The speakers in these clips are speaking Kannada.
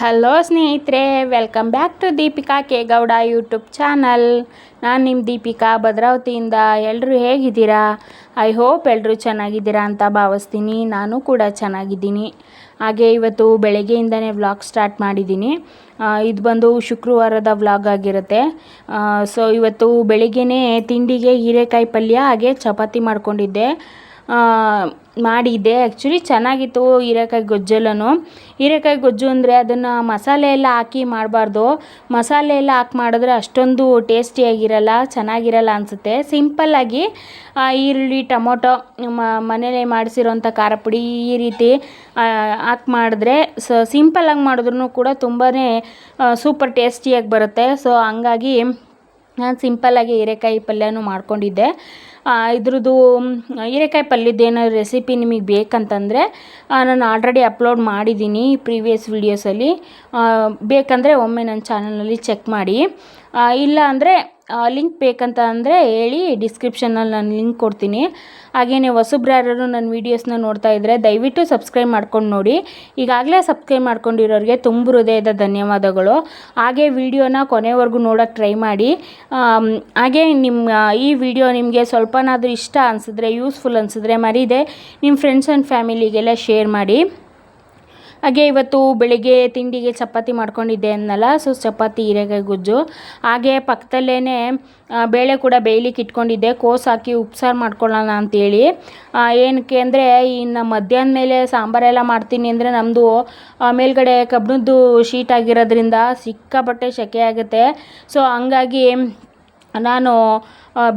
ಹಲೋ ಸ್ನೇಹಿತರೆ welcome back to Deepika K Gowda YouTube channel ನಾನು ನಿಮ್ಮ ದೀಪಿಕಾ ಭದ್ರಾವತಿಯಿಂದ. ಎಲ್ಲರೂ ಹೇಗಿದ್ದೀರಾ? ಐ ಹೋಪ್ ಎಲ್ಲರೂ ಚೆನ್ನಾಗಿದ್ದೀರಾ ಅಂತ ಭಾವಿಸ್ತೀನಿ. ನಾನು ಕೂಡ ಚೆನ್ನಾಗಿದ್ದೀನಿ. ಹಾಗೆ ಇವತ್ತು ಬೆಳಗ್ಗೆಯಿಂದನೇ ವ್ಲಾಗ್ ಸ್ಟಾರ್ಟ್ ಮಾಡಿದ್ದೀನಿ. ಇದು ಬಂದು ಶುಕ್ರವಾರದ ವ್ಲಾಗ್ ಆಗಿರುತ್ತೆ. ಸೊ ಇವತ್ತು ಬೆಳಿಗ್ಗೆನೇ ತಿಂಡಿಗೆ ಹೀರೆಕಾಯಿ ಪಲ್ಯ ಹಾಗೆ ಚಪಾತಿ ಮಾಡ್ಕೊಂಡಿದ್ದೆ. ಮಾಡಿದ್ದೆ. ಆ್ಯಕ್ಚುಲಿ ಚೆನ್ನಾಗಿತ್ತು ಹೀರೆಕಾಯಿ ಗೊಜ್ಜಲ್ಲೂ ಹೀರೆಕಾಯಿ ಗೊಜ್ಜು ಅಂದರೆ ಅದನ್ನು ಮಸಾಲೆ ಎಲ್ಲ ಹಾಕಿ ಮಾಡಬಾರ್ದು. ಮಸಾಲೆ ಎಲ್ಲ ಹಾಕಿ ಮಾಡಿದ್ರೆ ಅಷ್ಟೊಂದು ಟೇಸ್ಟಿಯಾಗಿರಲ್ಲ ಚೆನ್ನಾಗಿರಲ್ಲ ಅನಿಸುತ್ತೆ. ಸಿಂಪಲ್ಲಾಗಿ ಈರುಳ್ಳಿ, ಟೊಮೊಟೊ ಮನೇಲೆ ಮಾಡಿಸಿರೋಂಥ ಖಾರ ಪುಡಿ ಈ ರೀತಿ ಹಾಕಿ ಮಾಡಿದ್ರೆ ಸೊ ಸಿಂಪಲ್ಲಾಗಿ ಮಾಡಿದ್ರೂ ಕೂಡ ತುಂಬಾ ಸೂಪರ್ ಟೇಸ್ಟಿಯಾಗಿ ಬರುತ್ತೆ. ಸೊ ಹಂಗಾಗಿ ನಾನು ಸಿಂಪಲ್ಲಾಗಿ ಹೀರೆಕಾಯಿ ಪಲ್ಯನೂ ಮಾಡ್ಕೊಂಡಿದ್ದೆ. ಇದ್ರದ್ದು ಹೀರೆಕಾಯಿ ಪಲ್ಯದ್ದು ಏನಾದ್ರು ರೆಸಿಪಿ ನಿಮಗೆ ಬೇಕಂತಂದರೆ ನಾನು ಆಲ್ರೆಡಿ ಅಪ್ಲೋಡ್ ಮಾಡಿದ್ದೀನಿ ಪ್ರೀವಿಯಸ್ ವೀಡಿಯೋಸಲ್ಲಿ. ಬೇಕಂದರೆ ಒಮ್ಮೆ ನನ್ನ ಚಾನಲಲ್ಲಿ ಚೆಕ್ ಮಾಡಿ. ಇಲ್ಲ ಅಂದರೆ ಲಿಂಕ್ ಬೇಕಂತ ಅಂದರೆ ಹೇಳಿ ಡಿಸ್ಕ್ರಿಪ್ಷನಲ್ಲಿ ನಾನು ಲಿಂಕ್ ಕೊಡ್ತೀನಿ. ಹಾಗೆಯೇ ಹೊಸಬ್ರು ಯಾರಾದ್ರು ನನ್ನ ವೀಡಿಯೋಸ್ನ ನೋಡ್ತಾ ಇದ್ದರೆ ದಯವಿಟ್ಟು ಸಬ್ಸ್ಕ್ರೈಬ್ ಮಾಡ್ಕೊಂಡು ನೋಡಿ. ಈಗಾಗಲೇ ಸಬ್ಸ್ಕ್ರೈಬ್ ಮಾಡ್ಕೊಂಡಿರೋರಿಗೆ ತುಂಬ ಹೃದಯದ ಧನ್ಯವಾದಗಳು. ಹಾಗೆ ವಿಡಿಯೋನ ಕೊನೆವರೆಗೂ ನೋಡೋಕ್ಕೆ ಟ್ರೈ ಮಾಡಿ. ಹಾಗೆ ನಿಮ್ಮ ಈ ವಿಡಿಯೋ ನಿಮಗೆ ಸ್ವಲ್ಪನಾದರೂ ಇಷ್ಟ ಅನಿಸಿದ್ರೆ ಯೂಸ್ಫುಲ್ ಅನಿಸಿದ್ರೆ ಮರೀದೆ. ನಿಮ್ಮ ಫ್ರೆಂಡ್ಸ್ ಆ್ಯಂಡ್ ಫ್ಯಾಮಿಲಿಗೆಲ್ಲ ಶೇರ್ ಮಾಡಿ. ಹಾಗೆ ಇವತ್ತು ಬೆಳಿಗ್ಗೆ ತಿಂಡಿಗೆ ಚಪಾತಿ ಮಾಡ್ಕೊಂಡಿದ್ದೆ ಅನ್ನಲ್ಲ ಸೊ ಚಪಾತಿ, ಹೀರೆಕಾಯಿ, ಗೊಜ್ಜು. ಹಾಗೆ ಪಕ್ಕದಲ್ಲೇ ಬೇಳೆ ಕೂಡ ಬೇಯ್ಲಿಕ್ಕೆ ಇಟ್ಕೊಂಡಿದ್ದೆ. ಕೋಸು ಹಾಕಿ ಉಪ್ಸಾರು ಮಾಡ್ಕೊಳ್ಳೋಣ ಅಂತೇಳಿ. ಏನಕ್ಕೆ ಅಂದರೆ, ಇನ್ನು ಮಧ್ಯಾಹ್ನ ಮೇಲೆ ಸಾಂಬಾರೆಲ್ಲ ಮಾಡ್ತೀನಿ ಅಂದರೆ ನಮ್ಮದು ಮೇಲ್ಗಡೆ ಕಬ್ಬಿಣದ್ದು ಶೀಟ್ ಆಗಿರೋದ್ರಿಂದ ಸಿಕ್ಕಾಪಟ್ಟೆ ಸೆಕೆ ಆಗುತ್ತೆ. ಸೊ ಹಂಗಾಗಿ ನಾನು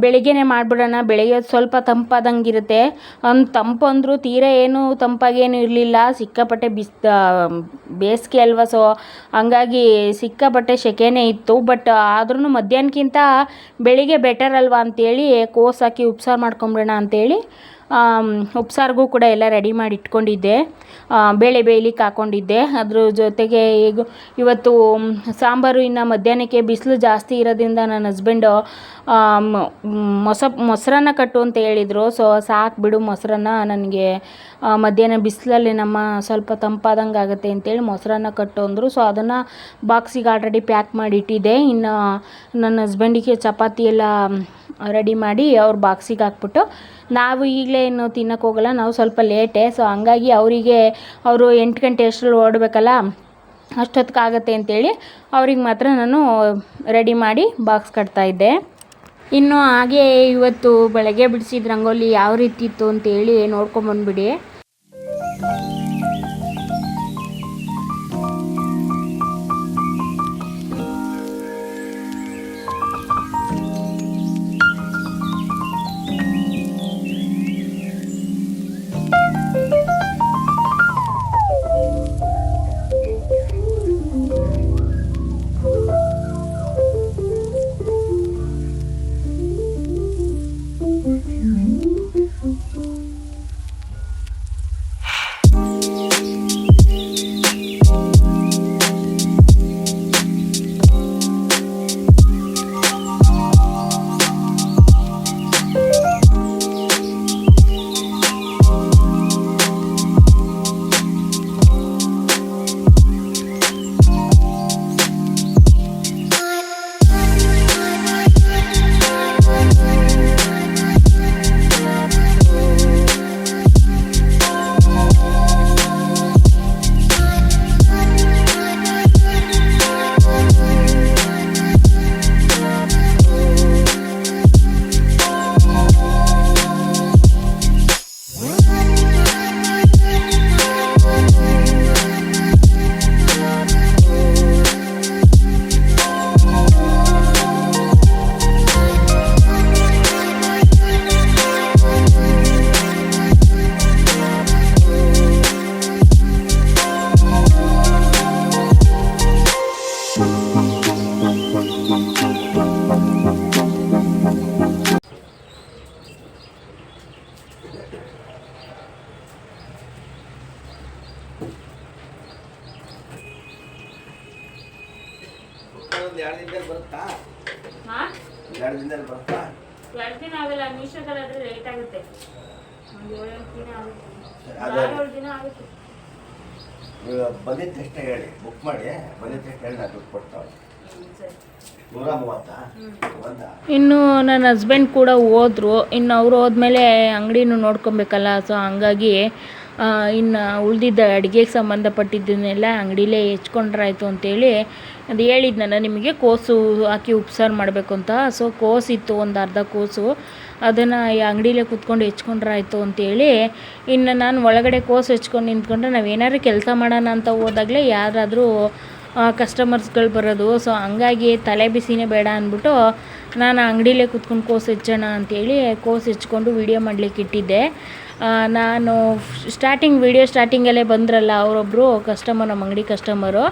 ಬೆಳಿಗ್ಗೆನೇ ಮಾಡಿಬಿಡೋಣ ಬೆಳಿಗ್ಗೆ ಸ್ವಲ್ಪ ತಂಪಾದಂಗೆ ಇರುತ್ತೆ ಒಂದು ತಂಪು ಅಂದರೂ ತೀರಾ ಏನು ತಂಪಾಗೇನು ಇರಲಿಲ್ಲ. ಸಿಕ್ಕಾಪಟ್ಟೆ ಬಿಸ್ ಬೇಸಿಗೆ ಅಲ್ವಾ ಸೊ ಹಂಗಾಗಿ ಸಿಕ್ಕಾಪಟ್ಟೆ ಸೆಕೆನೇ ಇತ್ತು. ಬಟ್ ಆದ್ರೂ ಮಧ್ಯಾಹ್ನಕ್ಕಿಂತ ಬೆಳಿಗ್ಗೆ ಬೆಟರ್ ಅಲ್ವಾ ಅಂತೇಳಿ ಕೋಸಾಕಿ ಉಪ್ಸಾರು ಮಾಡ್ಕೊಂಬಿಡೋಣ ಆಮ್, ಉಪ್ಸಾರಿಗೂ ಕೂಡ ಎಲ್ಲ ರೆಡಿ ಮಾಡಿ ಇಟ್ಕೊಂಡಿದ್ದೆ ಬೇಳೆ ಬೇಯಲಿಕ್ಕೆ ಹಾಕ್ಕೊಂಡಿದ್ದೆ ಅದ್ರ ಜೊತೆಗೆ ಈಗ ಇವತ್ತು ಸಾಂಬಾರು ಇನ್ನು ಮಧ್ಯಾಹ್ನಕ್ಕೆ ಬಿಸಿಲು ಜಾಸ್ತಿ ಇರೋದ್ರಿಂದ ನನ್ನ ಹಸ್ಬೆಂಡು ಮೊಸ, ಮೊಸರನ್ನ ಕಟ್ಟು ಅಂತ ಹೇಳಿದರು. ಸೊ ಸಾಕು ಬಿಡು ಮೊಸರನ್ನ. ನನಗೆ ಮಧ್ಯಾಹ್ನ ಬಿಸಿಲಲ್ಲಿ ನಮ್ಮ ಸ್ವಲ್ಪ ತಂಪಾದಂಗೆ ಆಗುತ್ತೆ ಅಂತೇಳಿ ಮೊಸರನ್ನ ಕಟ್ಟು ಅಂದರು. ಸೊ ಅದನ್ನು ಬಾಕ್ಸಿಗೆ ಆಲ್ರೆಡಿ ಪ್ಯಾಕ್ ಮಾಡಿ ಇಟ್ಟಿದ್ದೆ ಇನ್ನು ನನ್ನ ಹಸ್ಬೆಂಡಿಗೆ ಚಪಾತಿ ಎಲ್ಲ ರೆಡಿ ಮಾಡಿ ಅವ್ರ ಬಾಕ್ಸಿಗೆ ಹಾಕ್ಬಿಟ್ಟು ನಾವು ಈಗಲೇ ಇನ್ನು ತಿನ್ನಕ್ಕೆ ಹೋಗಲ್ಲ, ನಾವು ಸ್ವಲ್ಪ ಲೇಟೇ ಸೊ ಹಂಗಾಗಿ ಅವರಿಗೆ ಅವರು ಎಂಟು ಗಂಟೆ ಅಷ್ಟರಲ್ಲಿ ಓಡಬೇಕಲ್ಲ ಅಷ್ಟೊತ್ತಿಗಾಗತ್ತೆ ಅಂತೇಳಿ ಅವ್ರಿಗೆ ಮಾತ್ರ ನಾನು ರೆಡಿ ಮಾಡಿ ಬಾಕ್ಸ್ ಕಟ್ತಾ ಇದ್ದೆ. ಇನ್ನು ಹಾಗೆ ಇವತ್ತು ಬೆಳಗ್ಗೆ ಬಿಡಿಸಿದ ರಂಗೋಲಿ ಯಾವ ರೀತಿ ಇತ್ತು ಅಂತೇಳಿ ನೋಡ್ಕೊಂಬಂದ್ಬಿಡಿ ದಿನ ಆಗಲ್ಲ ಮೀಶೋದಲ್ಲಾದರೆ ಲೇಟ್ ಆಗುತ್ತೆ. ಒಂದು ಏಳೆಂಟು ದಿನ ಆಗುತ್ತೆ. ಸರಿ, ಅದೇ ದಿನ ಆಗುತ್ತೆ. ನೀವು ಬಂದಿದ್ದ ತಕ್ಷಣ ಹೇಳಿ ಬುಕ್ ಮಾಡಿ ಬಂದಿದ್ದ ತಕ್ಷಣ ಹೇಳಿ ನಾನು ದುಡ್ಡು ಕೊಡ್ತಾವೆ ಇನ್ನು ನನ್ನ ಹಸ್ಬೆಂಡ್ ಕೂಡ ಹೋದ್ರು. ಇನ್ನು ಅವ್ರು ಹೋದ್ಮೇಲೆ ಅಂಗಡಿನೂ ನೋಡ್ಕೊಬೇಕಲ್ಲ ಸೊ ಹಂಗಾಗಿ ಇನ್ನು ಉಳಿದಿದ್ದ ಅಡುಗೆಗೆ ಸಂಬಂಧಪಟ್ಟಿದ್ದನ್ನೆಲ್ಲ ಅಂಗಡಿಲೇ ಹೆಚ್ಕೊಂಡ್ರಾಯ್ತು ಅಂತೇಳಿ ಅದು ಹೇಳಿದ್ನಲ್ಲ ನಿಮಗೆ ಕೋಸು ಹಾಕಿ ಉಪ್ಸಾರು ಮಾಡಬೇಕು ಅಂತ. ಸೊ ಕೋಸಿತ್ತು ಒಂದು ಅರ್ಧ ಕೋಸು. ಅದನ್ನು ಈ ಅಂಗಡಿಲೇ ಕೂತ್ಕೊಂಡು ಹೆಚ್ಕೊಂಡ್ರಾಯ್ತು ಅಂತೇಳಿ ಇನ್ನು ನಾನು ಒಳಗಡೆ ಕೋಸು ಹೆಚ್ಕೊಂಡು ನಿಂತ್ಕೊಂಡ್ರೆ ನಾವೇನಾದ್ರು ಕೆಲಸ ಮಾಡೋಣ ಅಂತ ಹೋದಾಗಲೇ ಯಾರಾದರೂ ಕಸ್ಟಮರ್ಸ್ಗಳು ಬರೋದು. ಸೊ ಹಂಗಾಗಿ ತಲೆ ಬಿಸಿನೇ ಬೇಡ ಅಂದ್ಬಿಟ್ಟು ನಾನು ಅಂಗಡಿಲೇ ಕೂತ್ಕೊಂಡು ಕೋಸು ಹೆಚ್ಚೋಣ ಅಂತೇಳಿ ಕೋಸು ಹೆಚ್ಕೊಂಡು ವೀಡಿಯೋ ಮಾಡಲಿಕ್ಕೆ ಇಟ್ಟಿದ್ದೆ. ನಾನು ಸ್ಟಾರ್ಟಿಂಗ್ ವೀಡಿಯೋ ಸ್ಟಾರ್ಟಿಂಗಲ್ಲೇ ಬಂದ್ರಲ್ಲ ಅವರೊಬ್ಬರು ಕಸ್ಟಮರ್ ನಮ್ಮ ಅಂಗಡಿ ಕಸ್ಟಮರು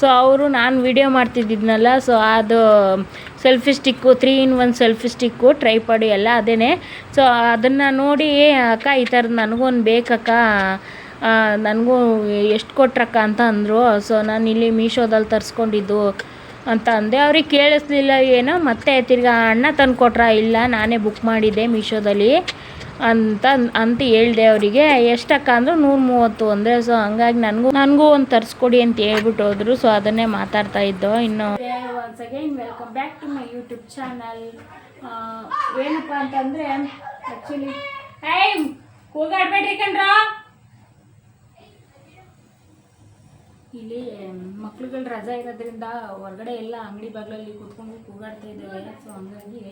ಸೊ ಅವರು ನಾನು ವೀಡಿಯೋ ಮಾಡ್ತಿದ್ದಿದ್ನಲ್ಲ ಸೊ ಅದು selfie stick three in one selfie stick tripod ಎಲ್ಲ ಅದೇ ಸೊ ಅದನ್ನು ನೋಡಿ ಅಕ್ಕ, ಈ ಥರದ್ದು ನನಗೊಂದು ಬೇಕಕ್ಕ. ನನಗೂ ಎಷ್ಟು ಕೊಟ್ರಕ್ಕ? ಅಂತ ಅಂದರು. ಸೊ ನಾನು ಇಲ್ಲಿ ಮೀಶೋದಲ್ಲಿ ತರಿಸ್ಕೊಂಡಿದ್ದು ಅಂತ ಅಂದೆ. ಅವ್ರಿಗೆ ಕೇಳಿಸ್ಲಿಲ್ಲ, ಏನೋ ಮತ್ತೆ ತಿರ್ಗಾ ಅಣ್ಣ ತಂದು ಕೊಟ್ರ ಇಲ್ಲ? ನಾನೇ ಬುಕ್ ಮಾಡಿದ್ದೆ ಮೀಶೋದಲ್ಲಿ ಅಂತ ಅಂತ ಹೇಳ್ದೆ ಅವರಿಗೆ, ಎಷ್ಟಕ್ಕ ಅಂದ್ರೆ ನೂರ ಮೂವತ್ತು ಅಂದರೆ ಸೊ ಹಂಗಾಗಿ ನನಗೂ ನನಗೂ ಒಂದು ತರಿಸ್ಕೊಡಿ ಅಂತ ಹೇಳ್ಬಿಟ್ಟು ಹೋದ್ರು. ಸೊ ಅದನ್ನೇ ಮಾತಾಡ್ತಾ ಇದ್ದೋ ಇನ್ನು. Once again welcome back to my YouTube channel ಏನಪ್ಪ ಅಂತಂದರೆ ಆ್ಯಕ್ಚುಲಿ ಟೈಮ್ ಕೂಗಾಡ್ಬೇಡ್ರಿ ಕಣ್ರ. ಇಲ್ಲಿ ಮಕ್ಳುಗಳು ರಜಾ ಇರೋದ್ರಿಂದ ಹೊರಗಡೆ ಎಲ್ಲ ಅಂಗಡಿ ಬಾಗಿಲಲ್ಲಿ ಕೂತ್ಕೊಂಡು ಕೂಗಾಡ್ತಾ ಇದ್ದೇವೆ ಸೊ ಹಂಗಾಗಿ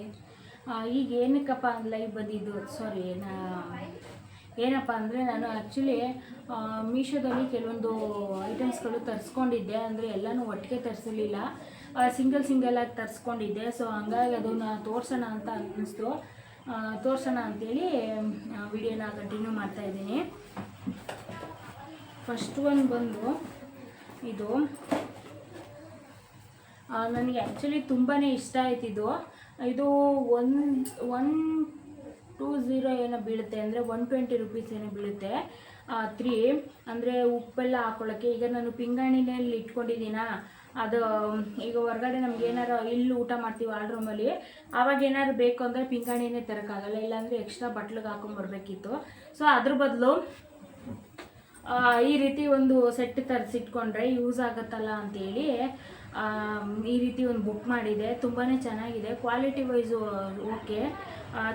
ಈಗ ಏನಕ್ಕಪ್ಪ ಲೈವ್ ಬಂದಿದ್ದು ಸಾರಿ ಏನಪ್ಪ ಅಂದರೆ ನಾನು ಆ್ಯಕ್ಚುಲಿ ಮೀಶೋದಲ್ಲಿ ಕೆಲವೊಂದು ಐಟಮ್ಸ್ಗಳು ತರಿಸ್ಕೊಂಡಿದ್ದೆ, ಅಂದರೆ ಎಲ್ಲನೂ ಒಟ್ಟಿಗೆ ತರಿಸಲಿಲ್ಲ ಸಿಂಗಲ್ ಸಿಂಗಲಾಗಿ ತರಿಸ್ಕೊಂಡಿದ್ದೆ ಸೊ ಹಂಗಾಗಿ ಅದನ್ನು ತೋರಿಸೋಣ ಅಂತ ಅನ್ನಿಸ್ತು. ತೋರಿಸೋಣ ಅಂತೇಳಿ ವಿಡಿಯೋನ ಕಂಟಿನ್ಯೂ ಮಾಡ್ತಾಯಿದ್ದೀನಿ ಫಸ್ಟ್ ಒಂದು ಬಂದು, ಇದು ನನಗೆ ಆ್ಯಕ್ಚುಲಿ ತುಂಬಾ ಇಷ್ಟ ಆಯ್ತಿದ್ದು ಇದು. ಒನ್ ಒನ್ ಟೂ ಝೀರೋ ಏನೋ ಬೀಳುತ್ತೆ ಅಂದರೆ ಒನ್ ಟ್ವೆಂಟಿ ರುಪೀಸ್ ಏನೋ ಬೀಳುತ್ತೆ ತ್ರೀ ಅಂದರೆ ಉಪ್ಪೆಲ್ಲ ಹಾಕ್ಕೊಳ್ಳೋಕ್ಕೆ ಈಗ ನಾನು ಪಿಂಗಾಣಿನಲ್ಲಿ ಇಟ್ಕೊಂಡಿದ್ದೀನಾ, ಅದು, ಈಗ ಹೊರಗಡೆ ನಮ್ಗೆ ಏನಾರು ಇಲ್ಲಿ ಊಟ ಮಾಡ್ತೀವಿ ಆಲ್ ರೂಮಲ್ಲಿ ಆವಾಗ ಏನಾದ್ರು ಬೇಕು ಅಂದರೆ ಪಿಂಗಾಣಿನೇ ತರೋಕ್ಕಾಗಲ್ಲ, ಇಲ್ಲಾಂದರೆ ಎಕ್ಸ್ಟ್ರಾ ಬಟ್ಲಿಗೆ ಹಾಕೊಂಡ್ಬರ್ಬೇಕಿತ್ತು ಸೊ ಅದ್ರ ಬದಲು ಈ ರೀತಿ ಒಂದು ಸೆಟ್ ತರಿಸಿಟ್ಕೊಂಡ್ರೆ ಯೂಸ್ ಆಗುತ್ತಲ್ಲ ಅಂತೇಳಿ ಈ ರೀತಿ ಒಂದು ಬುಕ್ ಮಾಡಿದೆ. ತುಂಬಾ ಚೆನ್ನಾಗಿದೆ. ಕ್ವಾಲಿಟಿ ವೈಸು ಓಕೆ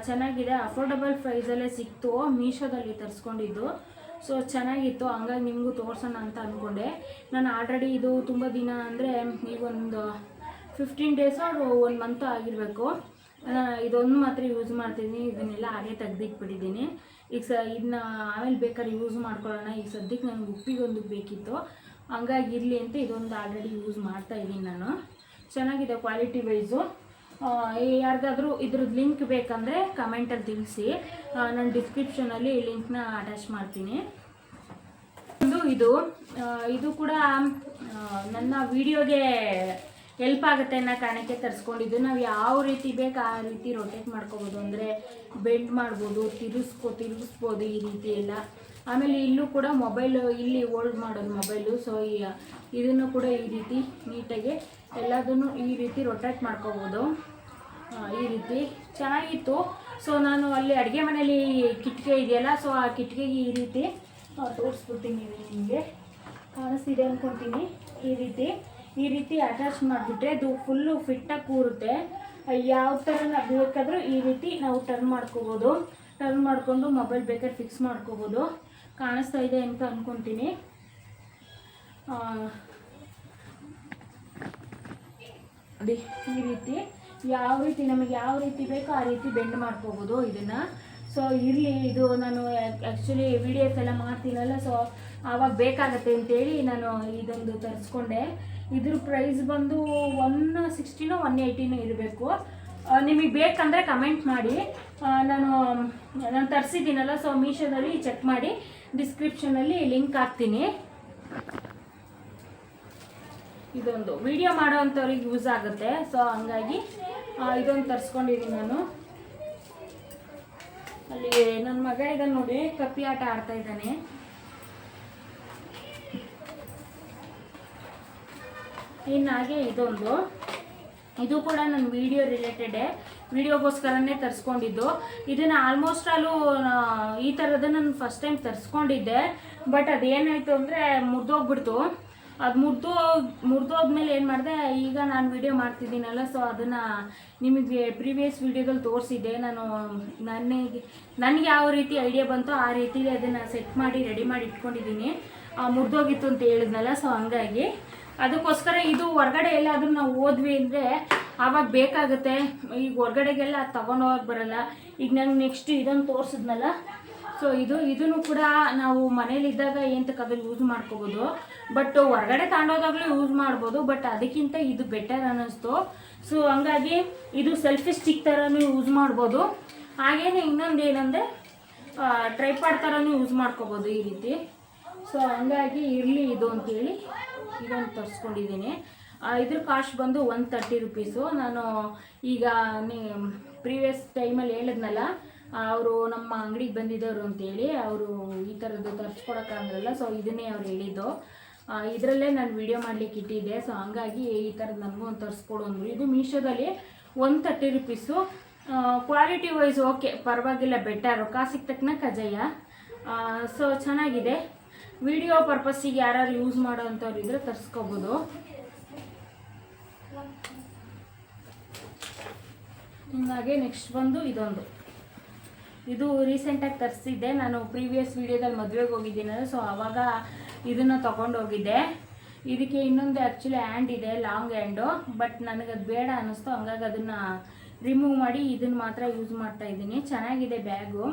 ಚೆನ್ನಾಗಿದೆ. ಅಫೋರ್ಡಬಲ್ ಪ್ರೈಸಲ್ಲೇ ಸಿಕ್ತು. ಮೀಶೋದಲ್ಲಿ ತರಿಸ್ಕೊಂಡಿದ್ದು. ಸೊ ಚೆನ್ನಾಗಿತ್ತು. ಹಂಗಾಗಿ ನಿಮಗೂ ತೋರಿಸೋಣ ಅಂತ ಅಂದ್ಕೊಂಡೆ ನಾನು ಆಲ್ರೆಡಿ ಇದು ತುಂಬ ದಿನ ಅಂದರೆ ಈಗ ಒಂದು ಫಿಫ್ಟೀನ್ ಡೇಸ್ ಒಂದು ಮಂತ್ ಆಗಿರಬೇಕು. ಇದೊಂದು ಮಾತ್ರ ಯೂಸ್ ಮಾಡ್ತೀನಿ. ಇದನ್ನೆಲ್ಲ ಹಾಗೆ ತೆಗ್ದಿಟ್ಬಿಟ್ಟಿದ್ದೀನಿ. ಈಗ ಸ ಇದನ್ನ ಆಮೇಲೆ ಬೇಕಾದ್ರೆ ಯೂಸ್ ಮಾಡ್ಕೊಳ್ಳೋಣ. ಈಗ ಸದ್ಯಕ್ಕೆ ನನಗೆ ಉಪ್ಪಿಗೊಂದು ಬೇಕಿತ್ತು. ಹಂಗಾಗಿ ಇರಲಿ ಅಂತ ಇದೊಂದು ಆಲ್ರೆಡಿ ಯೂಸ್ ಮಾಡ್ತಾ ಇದ್ದೀನಿ ನಾನು. ಚೆನ್ನಾಗಿದೆ ಕ್ವಾಲಿಟಿ ವೈಸು ಯಾರಿಗಾದರೂ ಇದ್ರದ್ದು ಲಿಂಕ್ ಬೇಕಂದರೆ ಕಮೆಂಟಲ್ಲಿ ತಿಳಿಸಿ. ನಾನು ಡಿಸ್ಕ್ರಿಪ್ಷನಲ್ಲಿ ಲಿಂಕ್ನ ಅಟ್ಯಾಚ್ ಮಾಡ್ತೀನಿ. ಒಂದು ಇದು ಇದು ಕೂಡ ನನ್ನ ವಿಡಿಯೋಗೆ ಹೆಲ್ಪ್ ಆಗುತ್ತೆ ಅನ್ನೋ ಕಾರಣಕ್ಕೆ ತರಿಸ್ಕೊಂಡಿದ್ದು. ನಾವು ಯಾವ ರೀತಿ ಬೇಕು ಆ ರೀತಿ ರೊಟೇಟ್ ಮಾಡ್ಕೋಬೋದು. ಅಂದರೆ ಬೆಂಡ್ ಮಾಡ್ಬೋದು ತಿರುಗಿಸ್ಕೊ ತಿರುಗಿಸ್ಬೋದು ಈ ರೀತಿ ಎಲ್ಲ. ಆಮೇಲೆ ಇಲ್ಲೂ ಕೂಡ ಮೊಬೈಲು ಇಲ್ಲಿ ಹೋಲ್ಡ್ ಮಾಡೋದು ಮೊಬೈಲು ಸೊ ಇದನ್ನು ಕೂಡ ಈ ರೀತಿ ನೀಟಾಗಿ ಎಲ್ಲದನ್ನು ಈ ರೀತಿ ರೊಟೇಟ್ ಮಾಡ್ಕೋಬೋದು. ಈ ರೀತಿ ಚೆನ್ನಾಗಿತ್ತು. ಸೊ ನಾನು ಅಲ್ಲಿ ಅಡುಗೆ ಮನೇಲಿ ಕಿಟಕಿ ಇದೆಯಲ್ಲ ಸೊ ಆ ಕಿಟಕಿಗೆ ಈ ರೀತಿ ತೋರಿಸ್ಬಿಡ್ತೀನಿ ನಿಮಗೆ. ಕಾಣಿಸ್ತಿದೆ ಅಂದ್ಕೊತೀನಿ ಈ ರೀತಿ. ಈ ರೀತಿ ಅಟ್ಯಾಚ್ ಮಾಡಿಬಿಟ್ರೆ ಅದು ಫುಲ್ಲು ಫಿಟ್ಟಾಗಿ ಕೂರುತ್ತೆ. ಯಾವ ಥರ ಬೇಕಾದರೂ ಈ ರೀತಿ ನಾವು ಟರ್ನ್ ಮಾಡ್ಕೋಬೋದು. ಟರ್ನ್ ಮಾಡಿಕೊಂಡು ಮೊಬೈಲ್ ಬೇಕಾದ್ರೆ ಫಿಕ್ಸ್ ಮಾಡ್ಕೋಬೋದು. ಕಾಣಿಸ್ತಾ ಇದೆ ಅಂತ ಅಂದ್ಕೊತೀನಿ ಈ ರೀತಿ ಯಾವ ರೀತಿ ನಮಗೆ ಯಾವ ರೀತಿ ಬೇಕೋ ಆ ರೀತಿ ಬೆಂಡ್ ಮಾಡ್ಕೋಬೋದು ಇದನ್ನು. ಸೊ ಇರಲಿ, ಇದು ನಾನು ಆ್ಯಕ್ಚುಲಿ ವಿಡಿಯೋಸ್ ಎಲ್ಲ ಮಾಡ್ತೀನಲ್ಲ ಸೊ ಆವಾಗ ಬೇಕಾಗತ್ತೆ ಅಂತೇಳಿ ನಾನು ಇದೊಂದು ತರಿಸ್ಕೊಂಡೆ. ಇದ್ರ ಪ್ರೈಸ್ ಬಂದು ಒನ್ ಸಿಕ್ಸ್ಟಿನೋ ಒನ್ ಏಯ್ಟಿನೋ ಇರಬೇಕು. ನಿಮಗೆ ಬೇಕಂದರೆ ಕಮೆಂಟ್ ಮಾಡಿ. ನಾನು ನಾನು ತರಿಸಿದ್ದೀನಲ್ಲ ಸೊ ಮೀಶೋದಲ್ಲಿ ಚೆಕ್ ಮಾಡಿ. ಡಿಸ್ಕ್ರಿಪ್ಷನಲ್ಲಿ ಲಿಂಕ್ ಹಾಕ್ತೀನಿ. ಇದೊಂದು ವಿಡಿಯೋ ಮಾಡೋ ಅಂಥವ್ರಿಗೆ ಯೂಸ್ ಆಗುತ್ತೆ. ಸೊ ಹಂಗಾಗಿ ಇದೊಂದು ತರಿಸ್ಕೊಂಡಿದ್ದೀನಿ ನಾನು. ಅಲ್ಲಿ ನನ್ನ ಮಗ ಇದನ್ನು ನೋಡಿ, ಕಪ್ಪಿ ಆಟ ಆಡ್ತಾ ಇದ್ದಾನೆ. ಇನ್ನು ಹಾಗೆ ಇದೊಂದು? ಇದು ಕೂಡ ನನ್ನ ವಿಡಿಯೋ ರಿಲೇಟೆಡೇ ವಿಡಿಯೋಗೋಸ್ಕರನೇ ತರಿಸ್ಕೊಂಡಿದ್ದು. ಇದನ್ನು ಆಲ್ಮೋಸ್ಟ್ ಆಲು ಈ ಥರದ ನಾನು ಫಸ್ಟ್ ಟೈಮ್ ತರಿಸ್ಕೊಂಡಿದ್ದೆ. ಬಟ್ ಅದೇನಾಯಿತು ಅಂದರೆ ಮುರಿದೋಗ್ಬಿಡ್ತು. ಅದು ಮುರಿದು, ಮುರಿದೋದ್ಮೇಲೆ ಏನು ಮಾಡಿದೆ, ಈಗ ನಾನು ವಿಡಿಯೋ ಮಾಡ್ತಿದ್ದೀನಲ್ಲ ಸೊ ಅದನ್ನು ನಿಮಗೆ ಪ್ರೀವಿಯಸ್ ವಿಡಿಯೋದಲ್ಲಿ ತೋರಿಸಿದ್ದೆ. ನಾನು ನನಗೆ ನನಗೆ ಯಾವ ರೀತಿ ಐಡಿಯಾ ಬಂತೋ ಆ ರೀತಿ ಅದನ್ನು ಸೆಟ್ ಮಾಡಿ ರೆಡಿ ಮಾಡಿ ಇಟ್ಕೊಂಡಿದ್ದೀನಿ. ಮುರಿದೋಗಿತ್ತು ಅಂತ ಹೇಳಿದ್ನಲ್ಲ ಸೊ ಹಂಗಾಗಿ. ಅದಕ್ಕೋಸ್ಕರ ಇದು ಹೊರಗಡೆ ಎಲ್ಲಾದರೂ ನಾವು ಹೋದ್ವಿ ಅಂದರೆ ಆವಾಗ ಬೇಕಾಗುತ್ತೆ. ಈಗ ಹೊರಗಡೆಗೆಲ್ಲ ತಗೊಂಡೋಗಕ್ಕೆ ಬರಲ್ಲ. ಈಗ ನಂಗೆ ನೆಕ್ಸ್ಟ್ ಇದನ್ನು ತೋರಿಸಿದ್ನಲ್ಲ. ಸೊ ಇದು, ಇದನ್ನು ಕೂಡ ನಾವು ಮನೇಲಿದ್ದಾಗ ಏಂತಕ್ಕೆ ಅದನ್ನು ಯೂಸ್ ಮಾಡ್ಕೋಬೋದು. ಬಟ್ ಹೊರಗಡೆ ತಗೊಂಡೋದಾಗಲೂ ಯೂಸ್ ಮಾಡ್ಬೋದು. ಬಟ್ ಅದಕ್ಕಿಂತ ಇದು ಬೆಟರ್ ಅನ್ನಿಸ್ತು. ಸೊ ಹಂಗಾಗಿ ಇದು ಸೆಲ್ಫಿ ಸ್ಟಿಕ್ ಥರನೂ ಯೂಸ್ ಮಾಡ್ಬೋದು. ಹಾಗೇನೆ ಇನ್ನೊಂದು ಏನಂದರೆ ಟ್ರೈಪಾಡ್ ಥರನೂ ಯೂಸ್ ಮಾಡ್ಕೋಬೋದು ಈ ರೀತಿ. ಸೊ ಹಂಗಾಗಿ ಇರಲಿ ಇದು ಅಂತೇಳಿ. ಇದೊಂದು ತರಿಸ್ಕೊಂಡಿದ್ದೀನಿ. ಇದ್ರ ಕಾಸ್ಟ್ ಬಂದು ಒನ್ ತರ್ಟಿ ರುಪೀಸು ನಾನು ಈಗ ನೀ ಪ್ರೀವಿಯಸ್ ಟೈಮಲ್ಲಿ ಹೇಳಿದ್ನಲ್ಲ ಅವರು ನಮ್ಮ ಅಂಗಡಿಗೆ ಬಂದಿದ್ದವರು ಅಂತೇಳಿ ಅವರು ಈ ಥರದ್ದು ತರಿಸ್ಕೊಡೋಕ್ಕಾಗಲ್ಲ ಸೊ ಇದನ್ನೇ ಅವ್ರು ಹೇಳಿದ್ದು. ಇದರಲ್ಲೇ ನಾನು ವಿಡಿಯೋ ಮಾಡಲಿಕ್ಕೆ ಇಟ್ಟಿದ್ದೆ ಸೊ ಹಂಗಾಗಿ ಈ ಥರದ್ದು ನನಗೂ ಒಂದು ತರಿಸ್ಕೊಡು ಅಂದರು ಇದು ಮೀಶೋದಲ್ಲಿ one thirty rupees quality wise okay ಪರವಾಗಿಲ್ಲ ಬೆಟರು ಕಾಸಿಗೆ ತಕ್ಕನ ಕಜಯ್ಯ ಸೊ ಚೆನ್ನಾಗಿದೆ. ವಿಡಿಯೋ ಪರ್ಪಸ್ಸಿಗೆ ಯಾರು ಯೂಸ್ ಮಾಡೋ ಇದ್ರೆ ತರಿಸ್ಕೋಬೋದು. ಹಿಂಗಾಗಿ ನೆಕ್ಸ್ಟ್ ಬಂದು ಇದೊಂದು. ಇದು ರೀಸೆಂಟಾಗಿ ತರಿಸಿದ್ದೆ. ನಾನು ಪ್ರೀವಿಯಸ್ ವಿಡಿಯೋದಲ್ಲಿ ಮದುವೆಗೆ ಹೋಗಿದ್ದೀನಲ್ಲ ಸೊ ಆವಾಗ ಇದನ್ನು ತೊಗೊಂಡೋಗಿದ್ದೆ. ಇದಕ್ಕೆ ಇನ್ನೊಂದು ಆ್ಯಕ್ಚುಲಿ ಹ್ಯಾಂಡ್ ಇದೆ ಲಾಂಗ್ ಹ್ಯಾಂಡು ಬಟ್ ನನಗೆ ಬೇಡ ಅನ್ನಿಸ್ತು. ಹಂಗಾಗಿ ಅದನ್ನು ರಿಮೂವ್ ಮಾಡಿ ಇದನ್ನು ಮಾತ್ರ ಯೂಸ್ ಮಾಡ್ತಾ ಇದ್ದೀನಿ. ಚೆನ್ನಾಗಿದೆ ಬ್ಯಾಗು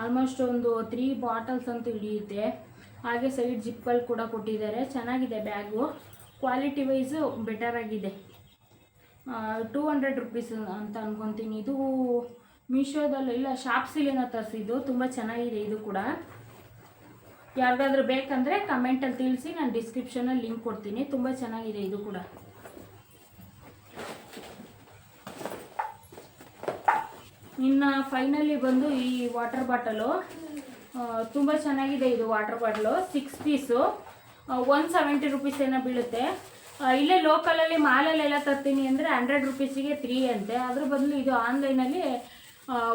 ಆಲ್ಮೋಸ್ಟ್ ಒಂದು ತ್ರೀ ಬಾಟಲ್ಸ್ ಅಂತೂ ಹಿಡಿಯುತ್ತೆ. ಹಾಗೆ ಸೈಡ್ ಜಿಪ್ಪಲ್ಲಿ ಕೂಡ ಕೊಟ್ಟಿದ್ದಾರೆ. ಚೆನ್ನಾಗಿದೆ ಬ್ಯಾಗು. ಕ್ವಾಲಿಟಿ ವೈಸು ಬೆಟರ್ ಆಗಿದೆ. ಟೂ ಹಂಡ್ರೆಡ್ ರುಪೀಸ್ ಅಂತ ಅಂದ್ಕೊತೀನಿ ಇದು ಮೀಶೋದಲ್ಲಿ ಇಲ್ಲ ಶಾಪ್ಸಿಲಿನ ತರಿಸಿದ್ದು ತುಂಬ ಚೆನ್ನಾಗಿದೆ ಇದು ಕೂಡ. ಯಾರಿಗಾದ್ರೂ ಬೇಕಂದರೆ ಕಮೆಂಟಲ್ಲಿ ತಿಳಿಸಿ, ನಾನು ಡಿಸ್ಕ್ರಿಪ್ಷನಲ್ಲಿ ಲಿಂಕ್ ಕೊಡ್ತೀನಿ. ತುಂಬ ಚೆನ್ನಾಗಿದೆ ಇದು ಕೂಡ. ಇನ್ನು ಫೈನಲಿ ಬಂದು ಈ ವಾಟರ್ ಬಾಟಲು ತುಂಬ ಚೆನ್ನಾಗಿದೆ ಇದು water bottle six piece one seventy rupees ಏನೋ ಬೀಳುತ್ತೆ. ಇಲ್ಲೇ ಲೋಕಲಲ್ಲಿ ಮಾಲಲ್ಲೆಲ್ಲ ತರ್ತೀನಿ ಅಂದರೆ ಹಂಡ್ರೆಡ್ ರುಪೀಸಿಗೆ ತ್ರೀ ಅಂತೆ. ಅದ್ರ ಬದಲು ಇದು ಆನ್ಲೈನಲ್ಲಿ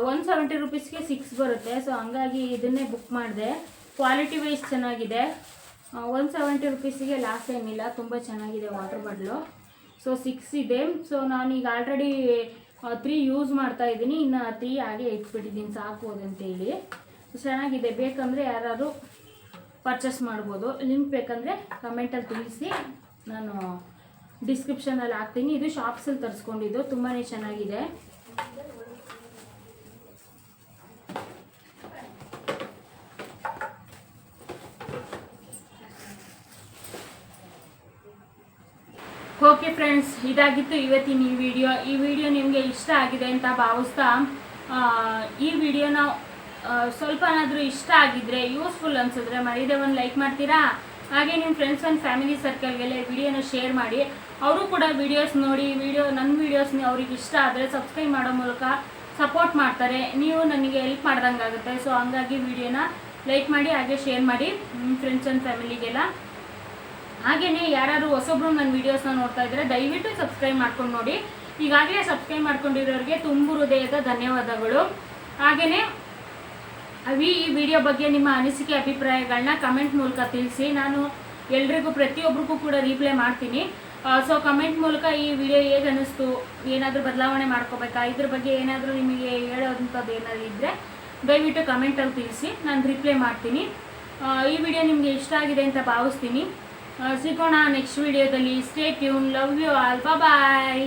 ಒನ್ ಸೆವೆಂಟಿ ರುಪೀಸ್ಗೆ ಸಿಕ್ಸ್ ಬರುತ್ತೆ. ಸೊ ಹಂಗಾಗಿ ಇದನ್ನೇ ಬುಕ್ ಮಾಡಿದೆ. ಕ್ವಾಲಿಟಿ ವೈಸ್ ಚೆನ್ನಾಗಿದೆ. ಒನ್ ಸೆವೆಂಟಿ ರುಪೀಸಿಗೆ ಲಾಸ್ ಏನಿಲ್ಲ ತುಂಬ ಚೆನ್ನಾಗಿದೆ ವಾಟರ್ ಬಾಟ್ಲು ಸೊ ಸಿಕ್ಸ್ ಇದೆ. ಸೊ ನಾನೀಗ ಆಲ್ರೆಡಿ ತ್ರೀ ಯೂಸ್ ಮಾಡ್ತಾ ಇದ್ದೀನಿ. ಇನ್ನು ತ್ರೀ ಹಾಗೆ ಇಟ್ಬಿಟ್ಟಿದ್ದೀನಿ. ಸಾಕು ಅದಂತೇಳಿ ಚೆನ್ನಾಗಿದೆ. ಬೇಕಂದರೆ ಯಾರಾದರೂ ಪರ್ಚೇಸ್ ಮಾಡ್ಬೋದು. ಲಿಂಕ್ ಬೇಕಂದರೆ ಕಮೆಂಟಲ್ಲಿ ತಿಳಿಸಿ. ನಾನು ಡಿಸ್ಕ್ರಿಪ್ಷನಲ್ಲಿ ಹಾಕ್ತೀನಿ. ಇದು ಶಾಪ್ಸಲ್ಲಿ ತರಿಸ್ಕೊಂಡಿದ್ದು. ತುಂಬಾ ಚೆನ್ನಾಗಿದೆ. ಓಕೆ ಫ್ರೆಂಡ್ಸ್ ಇದಾಗಿತ್ತು ಇವತ್ತಿನ ಈ ವಿಡಿಯೋ ಈ ವಿಡಿಯೋ ನಿಮಗೆ ಇಷ್ಟ ಆಗಿದೆ ಅಂತ ಭಾವಿಸ್ತಾ ಈ ವಿಡಿಯೋನ ಸ್ವಲ್ಪನಾದರೂ ಇಷ್ಟ ಆಗಿದ್ರೆ ಯೂಸ್ಫುಲ್ ಅನ್ಸಿದ್ರೆ ಮರೀದೆ ಒಂದು ಲೈಕ್ ಮಾಡ್ತೀರಾ? ಹಾಗೆ ನಿಮ್ಮ ಫ್ರೆಂಡ್ಸ್ ಒಂದು ಫ್ಯಾಮಿಲಿ ಸರ್ಕಲ್ಗೆಲ್ಲ ವಿಡಿಯೋನ ಶೇರ್ ಮಾಡಿ. ಅವರು ಕೂಡ ವಿಡಿಯೋಸ್ ನೋಡಿ ವಿಡಿಯೋ ನನ್ನ ವಿಡಿಯೋಸ್ನ ಅವ್ರಿಗೆ ಇಷ್ಟ ಆದರೆ ಸಬ್ಸ್ಕ್ರೈಬ್ ಮಾಡೋ ಮೂಲಕ ಸಪೋರ್ಟ್ ಮಾಡ್ತಾರೆ. ನೀವು ನನಗೆ ಹೆಲ್ಪ್ ಮಾಡ್ದಂಗೆ ಆಗುತ್ತೆ. ಸೊ ಹಂಗಾಗಿ ವಿಡಿಯೋನ ಲೈಕ್ ಮಾಡಿ, ಹಾಗೆ ಶೇರ್ ಮಾಡಿ ನಿಮ್ಮ ಫ್ರೆಂಡ್ಸ್ ಆ್ಯಂಡ್ ಫ್ಯಾಮಿಲಿಗೆಲ್ಲ ಹಾಗೆಯೇ ಯಾರಾದರೂ ಹೊಸೊಬ್ರು ನನ್ನ ವೀಡಿಯೋಸ್ನ ನೋಡ್ತಾ ಇದ್ದರೆ ದಯವಿಟ್ಟು ಸಬ್ಸ್ಕ್ರೈಬ್ ಮಾಡ್ಕೊಂಡು ನೋಡಿ. ಈಗಾಗಲೇ ಸಬ್ಸ್ಕ್ರೈಬ್ ಮಾಡ್ಕೊಂಡಿರೋರಿಗೆ ತುಂಬ ಹೃದಯದ ಧನ್ಯವಾದಗಳು. ಹಾಗೆಯೇ ಅವಿ ಈ ವಿಡಿಯೋ ಬಗ್ಗೆ ನಿಮ್ಮ ಅನಿಸಿಕೆ ಅಭಿಪ್ರಾಯಗಳನ್ನ ಕಮೆಂಟ್ ಮೂಲಕ ತಿಳಿಸಿ. ನಾನು ಎಲ್ರಿಗೂ ಪ್ರತಿಯೊಬ್ಬರಿಗೂ ಕೂಡ ರಿಪ್ಲೈ ಮಾಡ್ತೀನಿ. ಸೊ ಕಮೆಂಟ್ ಮೂಲಕ ಈ ವಿಡಿಯೋ ಹೇಗೆ ಅನ್ನಿಸ್ತು, ಏನಾದರೂ ಬದಲಾವಣೆ ಮಾಡ್ಕೋಬೇಕಾ, ಇದ್ರ ಬಗ್ಗೆ ಏನಾದರೂ ನಿಮಗೆ ಹೇಳೋವಂಥದ್ದು ಏನಾದರೂ ಇದ್ದರೆ ದಯವಿಟ್ಟು ಕಮೆಂಟಲ್ಲಿ ತಿಳಿಸಿ. ನಾನು ರಿಪ್ಲೈ ಮಾಡ್ತೀನಿ. ಈ ವಿಡಿಯೋ ನಿಮಗೆ ಇಷ್ಟ ಆಗಿದೆ ಅಂತ ಭಾವಿಸ್ತೀನಿ. ಸಿಗೋಣ ನೆಕ್ಸ್ಟ್ ವಿಡಿಯೋದಲ್ಲಿ. Stay tune love you all bye